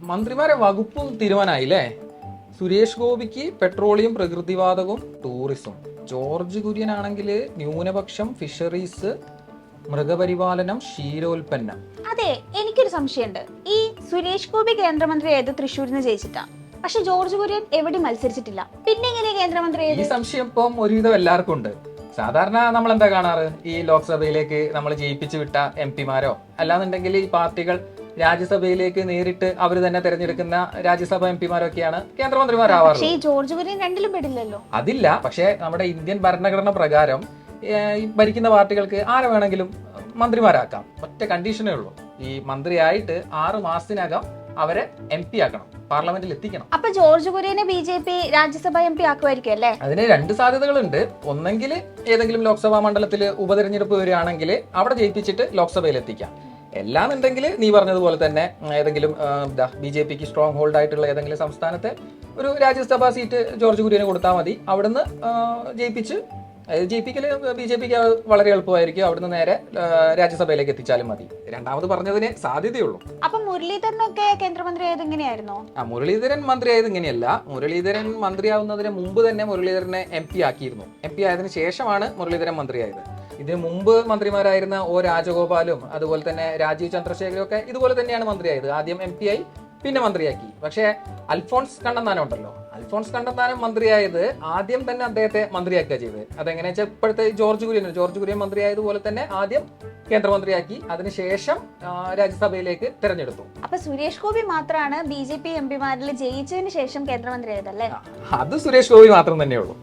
മന്ത്രിമാരെ വകുപ്പും തീരുമാനമായില്ലേ? സുരേഷ് ഗോപിക്ക് പെട്രോളിയം പ്രകൃതിവാതകവും ടൂറിസം ജോർജ് കുര്യൻ ആണെങ്കിൽ ന്യൂനപക്ഷം ഫിഷറീസ് മൃഗപരിപാലനം ക്ഷീരോൽപ്പന്നം. അതെ എനിക്കൊരു സംശയമുണ്ട്. ഈ സുരേഷ് ഗോപി കേന്ദ്രമന്ത്രി ആയത് തൃശ്ശൂരിൽ നിന്ന് ജയിച്ചിട്ടാ? പക്ഷെ ജോർജ് കുര്യൻ എവിടെ മത്സരിച്ചിട്ടില്ല. പിന്നെ എങ്ങനെ കേന്ദ്രമന്ത്രി ഈ സംശയം ഇപ്പം ഒരുവിധം എല്ലാവർക്കും ഉണ്ട്. സാധാരണ നമ്മൾ എന്താ കാണാറ്? ഈ ലോക്സഭയിലേക്ക് നമ്മൾ ജയിപ്പിച്ചു വിട്ട എം പിമാരോ? അല്ലാന്നുണ്ടെങ്കിൽ ഈ പാർട്ടികൾ രാജ്യസഭയിലേക്ക് നേരിട്ട് അവർ തന്നെ തെരഞ്ഞെടുക്കുന്ന രാജ്യസഭ എം പിമാരൊക്കെയാണ് കേന്ദ്രമന്ത്രിമാരാവാറ് ജോർജ് കുര്യൻ രണ്ടിലും പെടില്ലല്ലോ. അതില്ല പക്ഷേ നമ്മുടെ ഇന്ത്യൻ ഭരണഘടന പ്രകാരം ഭരിക്കുന്ന പാർട്ടികൾക്ക് ആരെ വേണമെങ്കിലും മന്ത്രിമാരാക്കാം. ഒറ്റ കണ്ടീഷനേ ഉള്ളൂ. ഈ മന്ത്രിയായിട്ട് ആറ് മാസത്തിനകം അവരെ എം പി ആക്കണം പാർലമെന്റിൽ എത്തിക്കണം. അപ്പൊ George കുര്യനെ B J P Rajya Sabha M P ആക്കുമായിരിക്കും അല്ലേ? അതിന് രണ്ട് സാധ്യതകളുണ്ട്. ഒന്നെങ്കിൽ ഏതെങ്കിലും ലോക്സഭാ മണ്ഡലത്തിൽ ഉപതെരഞ്ഞെടുപ്പ് വരികയാണെങ്കിൽ അവിടെ ജയിപ്പിച്ചിട്ട് ലോക്സഭയിൽ എത്തിക്കാം. എല്ലാന്നുണ്ടെങ്കിൽ നീ പറഞ്ഞതുപോലെ തന്നെ ഏതെങ്കിലും ബി ജെ പിക്ക് സ്ട്രോങ് ഹോൾഡ് ആയിട്ടുള്ള ഏതെങ്കിലും സംസ്ഥാനത്തെ ഒരു രാജ്യസഭാ സീറ്റ് ജോർജ് കുര്യന് കൊടുത്താൽ മതി. അവിടുന്ന് ജയിപ്പിച്ച് അതായത് ജയിപ്പിക്കൽ ബി ജെ പിക്ക് വളരെ എളുപ്പമായിരിക്കും. അവിടുന്ന് നേരെ രാജ്യസഭയിലേക്ക് എത്തിച്ചാലും മതി. രണ്ടാമത് പറഞ്ഞതിന് സാധ്യതയുള്ളൂ. അപ്പൊ മുരളീധരനൊക്കെ കേന്ദ്രമന്ത്രി ആയത് എങ്ങനെയായിരുന്നോ ആ മുരളീധരൻ മന്ത്രിയായത് ഇങ്ങനെയല്ല. മുരളീധരൻ മന്ത്രിയാവുന്നതിന് മുമ്പ് തന്നെ മുരളീധരനെ എം പി ആക്കിയിരുന്നു. എം പി ആയതിനു ശേഷമാണ് മുരളീധരൻ മന്ത്രിയായത്. ഇതിന് മുമ്പ് മന്ത്രിമാരായിരുന്ന ഒ രാജഗോപാലും അതുപോലെ തന്നെ രാജീവ് ചന്ദ്രശേഖരും ഒക്കെ ഇതുപോലെ തന്നെയാണ് മന്ത്രിയായത്. ആദ്യം എം പി ആയി പിന്നെ മന്ത്രിയാക്കി. പക്ഷേ അൽഫോൺസ് കണ്ണന്താനം ഉണ്ടല്ലോ. അൽഫോൺസ് കണ്ണന്താനം മന്ത്രിയായത് ആദ്യം തന്നെ അദ്ദേഹത്തെ മന്ത്രിയാക്കുക ചെയ്തത്. അതെങ്ങനെയാ വെച്ചാൽ ഇപ്പോഴത്തെ ജോർജ് കുര്യൻ ജോർജ് കുര്യൻ മന്ത്രിയായതുപോലെ തന്നെ ആദ്യം കേന്ദ്രമന്ത്രിയാക്കി. അതിനുശേഷം രാജ്യസഭയിലേക്ക് തെരഞ്ഞെടുത്തു. അപ്പൊ സുരേഷ് ഗോപി മാത്രമാണ് ബി ജെ പി എം പിമാരിൽ ജയിച്ചതിന് ശേഷം കേന്ദ്രമന്ത്രിയായതല്ലേ? അത് സുരേഷ് ഗോപി മാത്രം തന്നെയുള്ളൂ.